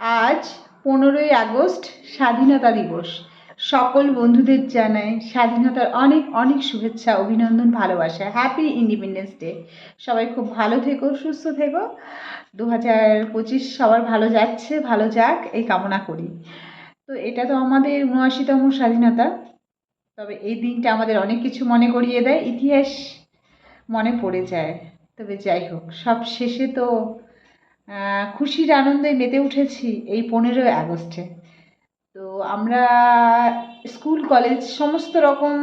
আজ পনেরোই আগস্ট স্বাধীনতা দিবস। সকল বন্ধুদের জানাই স্বাধীনতার অনেক অনেক শুভেচ্ছা, অভিনন্দন, ভালোবাসা। হ্যাপি ইন্ডিপেন্ডেন্স ডে সবাই খুব ভালো থেকো, সুস্থ থেকো। দু হাজার পঁচিশ সবার ভালো যাচ্ছে, ভালো যাক, এই কামনা করি। তো এটা তো আমাদের উনআশিতম স্বাধীনতা। তবে এই দিনটা আমাদের অনেক কিছু মনে করিয়ে দেয়। ইতিহাস মনে পড়ে যায়। তবে যাই হোক, সব শেষে তো খুশির আনন্দে মেতে উঠেছি এই পনেরোই আগস্টে। তো আমরা স্কুল, কলেজ সমস্ত রকম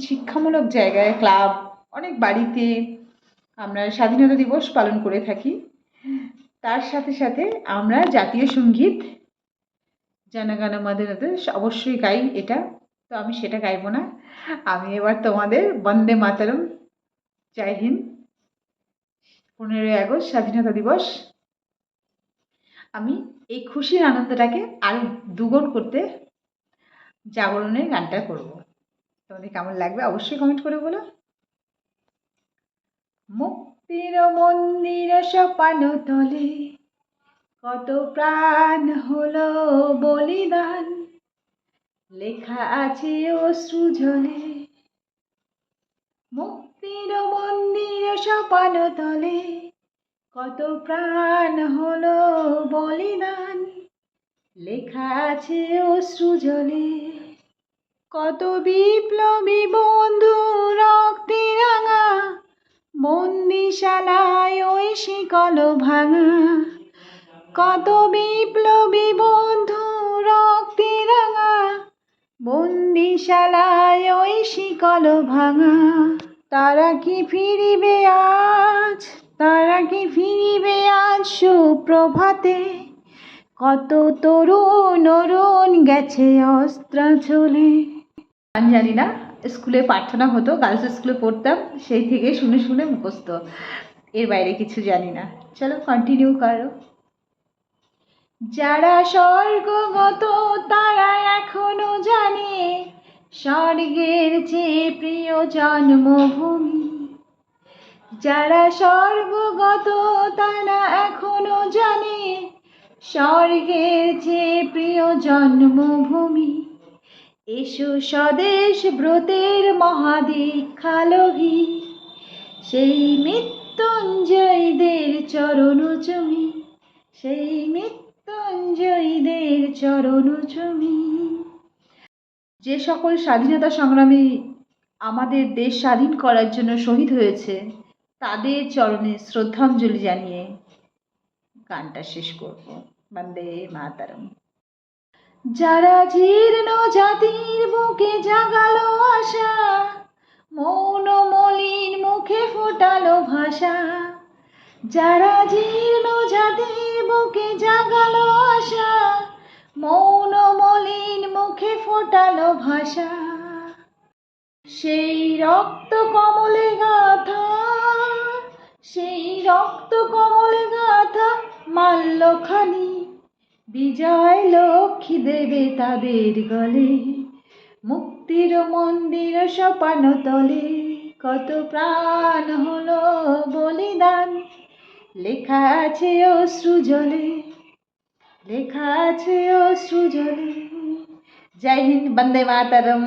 শিক্ষামূলক জায়গায়, ক্লাব, অনেক বাড়িতে আমরা স্বাধীনতা দিবস পালন করে থাকি। তার সাথে সাথে আমরা জাতীয় সংগীত জনগণ মদনতে অবশ্যই গাই এটা, তো আমি সেটা গাইবো না। আমি এবার তোমাদের বন্দে মাতরম। জয় হিন্দ। পনেরোই আগস্ট স্বাধীনতা দিবস। আমি এই খুশির আনন্দটাকে আরও দুগুণ করতে জাগরণের গানটা করব। তোমাদের কেমন লাগবে অবশ্যই কমেন্ট করে বলো। মুক্তির মন্দির সপান তলে কত প্রাণ হলো বলিদান। লেখা আছে অশ্রু জলে মুক্তির মন্দির সপান তলে কত প্রাণ হলো লেখা আছে অশ্রু জলে। কত বিপ্লবী বন্ধু রক্তে রাঙা বন্দিশালায় ওই শিকল ভাঙা। কত বিপ্লবী বন্ধু রক্তে রাঙা বন্দিশালায় ওই শিকল ভাঙা। তারা কি ফিরিবে আজ? তারা কি ফিরিবে আজ সুপ্রভাতে? কত তরুণ অরুণ গেছে অস্ত্র চলে গান জানি না, স্কুলে প্রার্থনা হতো গার্লস স্কুলে পড়তাম, সেই থেকে শুনে শুনে মুখস্থ। এর বাইরে কিছু জানি না। চলো কন্টিনিউ করো। যারা স্বর্গগত তারা এখনও জানে, স্বর্গের চেয়ে প্রিয় জন্মভূমি। যারা স্বর্গগত, তারা স্বর্গের যে প্রিয় জন্মভূমি, এসো স্বদেশ ব্রতের মহাদীক্ষালভী। সেই মৃত্যুঞ্জয়ীদের চরণ চুমি সেই মৃত্যুঞ্জয়ীদের চরণ চুমি যে সকল স্বাধীনতা সংগ্রামী আমাদের দেশ স্বাধীন করার জন্য শহীদ হয়েছে, তাদের চরণে শ্রদ্ধাঞ্জলি জানিয়ে গানটা শেষ করব। বন্দে মাতারম। যারা জীর্ণ জাতির বুকে জাগালো আশা, মৌন মলিন মুখে ফোটালো ভাষা। যারা জীর্ণ জাতির বুকে জাগালো আশা, মৌন মলিন মুখে ফোটালো ভাষা। সেই রক্ত কমলে গাথা, সেই রক্ত কমলে গাথা মাল্যখানি। বিজয় লক্ষ্মী দেবে তাদের গলে। মুক্তির মন্দির সপান তলে, কত প্রাণ হলো বলিদান। লেখা আছে অশ্রু জলে, লেখা আছে অশ্রু জলে। জয় হিন্দ, বন্দে মাতারম।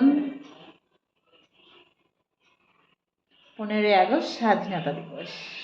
পনেরোই আগস্ট স্বাধীনতা দিবস।